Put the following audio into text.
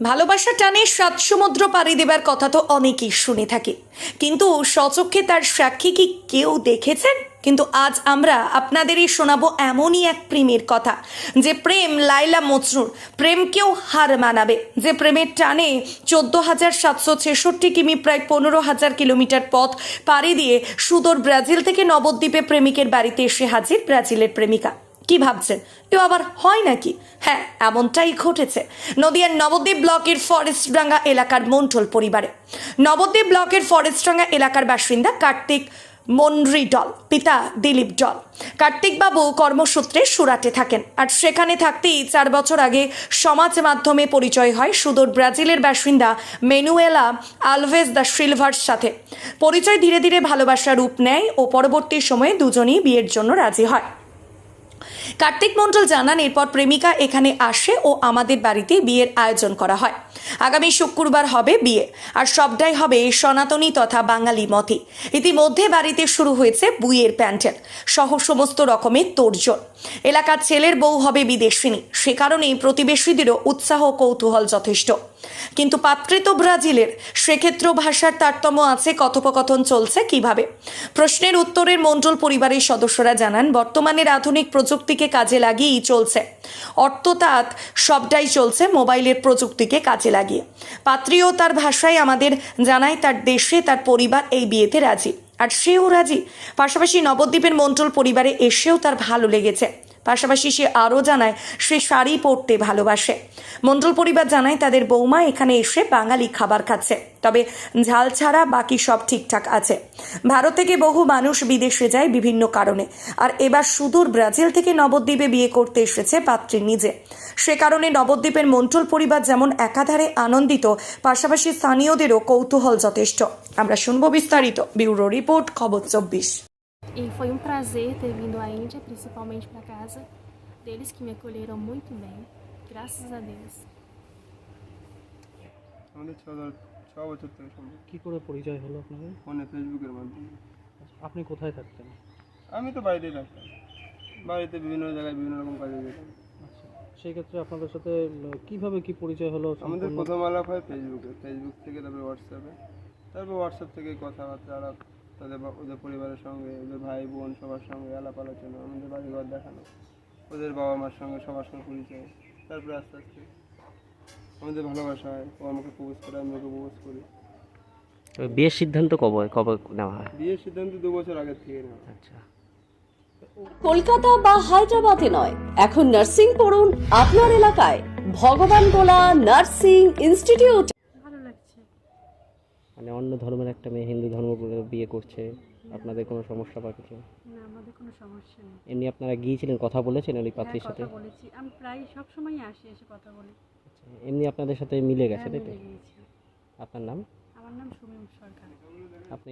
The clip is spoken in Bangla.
ভালোবাসা টানে সাত সমুদ্র পাড়ি দেবার কথা তো অনেকেই শুনে থাকি। কিন্তু সচক্ষে তার সাক্ষী কি কেউ দেখেছেন? কিন্তু আজ আমরা আপনাদেরই শোনাবো এমনই এক প্রেমের কথা, যে প্রেম লাইলা মজনুর, প্রেমকেও হার মানাবে, যে প্রেমের টানে চোদ্দ হাজার সাতশো ছেষট্টি কিমি প্রায় পনেরো হাজার কিলোমিটার পথ পাড়ি দিয়ে সুদূর ব্রাজিল থেকে নবদ্বীপে প্রেমিকের বাড়িতে এসে হাজির ব্রাজিলের প্রেমিকা। কি ভাবছেন? এও আবার হয় নাকি? হ্যাঁ এমনটাই ঘটেছে। নদিয়ার নবদ্বীপ ব্লকের ফরেস্টডাঙ্গা এলাকার মন্ঠল পরিবারে। নবদ্বীপ ব্লকের ফরেস্টডাঙ্গা এলাকার বাসিন্দা কার্তিক মনরি ডল পিতা দিলীপ ডল। কার্তিকবাবু কর্মসূত্রে সুরাটে থাকেন আর সেখানে থাকতেই চার বছর আগে সমাজ মাধ্যমে পরিচয় হয় সুদূর ব্রাজিলের বাসিন্দা মেনুয়েলা আলভেজ দ্য সিলভার সাথে। পরিচয় ধীরে ধীরে ভালোবাসা রূপ নেয় ও পরবর্তী সময়ে দুজনেই বিয়ের জন্য রাজি হয়। কার্তিক মণ্ডল জানান, এরপর প্রেমিকা এখানে আসে ও আমাদের বাড়িতে বিয়ের আয়োজন করা হয়। আগামী শুক্রবার হবে বিয়ে, আর সবটাই হবে সনাতনী তথা বাঙালি মতে। ইতিমধ্যে বাড়িতে শুরু হয়েছে বুয়ের প্যান্ডেল, সহ সমস্ত রকমের তোড়জোড়। এলাকার ছেলের বউ হবে বিদেশিনী, সে কারণেই প্রতিবেশীদেরও উৎসাহ কৌতূহল যথেষ্ট। কিন্তু পাত্রে তো ব্রাজিলের, সেক্ষেত্রেও ভাষার তারতম্য আছে, কথোপকথন চলছে কীভাবে? প্রশ্নের উত্তরের মণ্ডল পরিবারের সদস্যরা জানান, বর্তমানের আধুনিক প্রযুক্তিকে কাজে লাগিয়েই চলছে। অর্থতাৎ সবটাই চলছে মোবাইলের প্রযুক্তিকে কাজে লাগিয়ে। পাত্রীও তার ভাষায় আমাদের জানায়, তার দেশে তার পরিবার এই বিয়েতে রাজি। আর সেও রাজি। পাশাপাশি নবদ্বীপের মণ্ডল পরিবারে এসেও তার ভালো লেগেছে। পাশাপাশি সে আরও জানায়, সে শাড়ি পরতে ভালোবাসে। মণ্ডল পরিবার জানায়, তাদের বৌমা এখানে এসে বাঙালি খাবার খাচ্ছে। তবে ঝাল ছাড়া বাকি সব ঠিকঠাক আছে। ভারত থেকে বহু মানুষ বিদেশে যায় বিভিন্ন কারণে। আর এবার সুদূর ব্রাজিল থেকে নবদ্বীপে বিয়ে করতে এসেছে পাত্রী নিজে। সে কারণে নবদ্বীপের মন্টল পরিবার যেমন একাধারে আনন্দিত, পাশাপাশি স্থানীয়দেরও কৌতূহল যথেষ্ট। আমরা শুনব বিস্তারিত। ব্যুরো রিপোর্ট, খবর চব্বিশ। E foi um prazer ter vindo à Índia, principalmente para casa deles que me acolheram muito bem. Graças a Deus. আমাদের ছ ছ বছর থেকে সম্পর্ক কি করে পরিচয় হলো আপনাদের? ফোনে ফেসবুকের মাধ্যমে। আপনি কোথায় থাকতেন? আমি তো বাড়িতেই থাকতাম। বাড়িতে বিভিন্ন জায়গায় বিভিন্ন রকম কাজে যেতাম। আচ্ছা সেই ক্ষেত্রে আপনাদের সাথে কীভাবে কি পরিচয় হলো? আমাদের? প্রথম আলাপ হয় ফেসবুকে। ফেসবুক থেকে তারপরে হোয়াটসঅ্যাপে তারপর হোয়াটসঅ্যাপ থেকে কথাবার্তা আলাপ তাদের বা- ওদের পরিবারের সঙ্গে ওদের ভাই বোন সবার সঙ্গে আলাপ আলোচনা আমাদের বাড়িঘর দেখানো ওদের বাবা মার সঙ্গে সবার সঙ্গে পরিচয় তারপরে আস্তে আস্তে আমাদের ভালোবাসা হয় ও আমাকে প্রবোজ করে আমি ওকে প্রবোজ করি। বিয়ের সিদ্ধান্ত কবে কবে নেওয়া হয়? বিয়ের সিদ্ধান্ত দু বছর আগের থেকে নেওয়া আচ্ছা। কলকাতা বা হায়দ্রাবাদে নয় এখন নার্সিং পড়ুন আপনার এলাকায় ভগবান গোলা নার্সিং ইনস্টিটিউট। মানে অন্য ধর্মের একটা মেয়ে হিন্দু ধর্ম বিয়ে করছে আপনাদের কোনো সমস্যা বা কিছু? না আমাদের কোনো সমস্যা নেই। এমনি আপনারা গিয়েছিলেন কথা বলেছেন ওই পাত্রীর সাথে? কথা বলেছি। আমি প্রায় সব সময় আসি এসে কথা বলি। আচ্ছা, এমনি আপনাদের সাথে মিলে গেছে হ্যাঁ, তাই তো? আপনার নাম? আমার নাম সুমিম সরকার। আপনি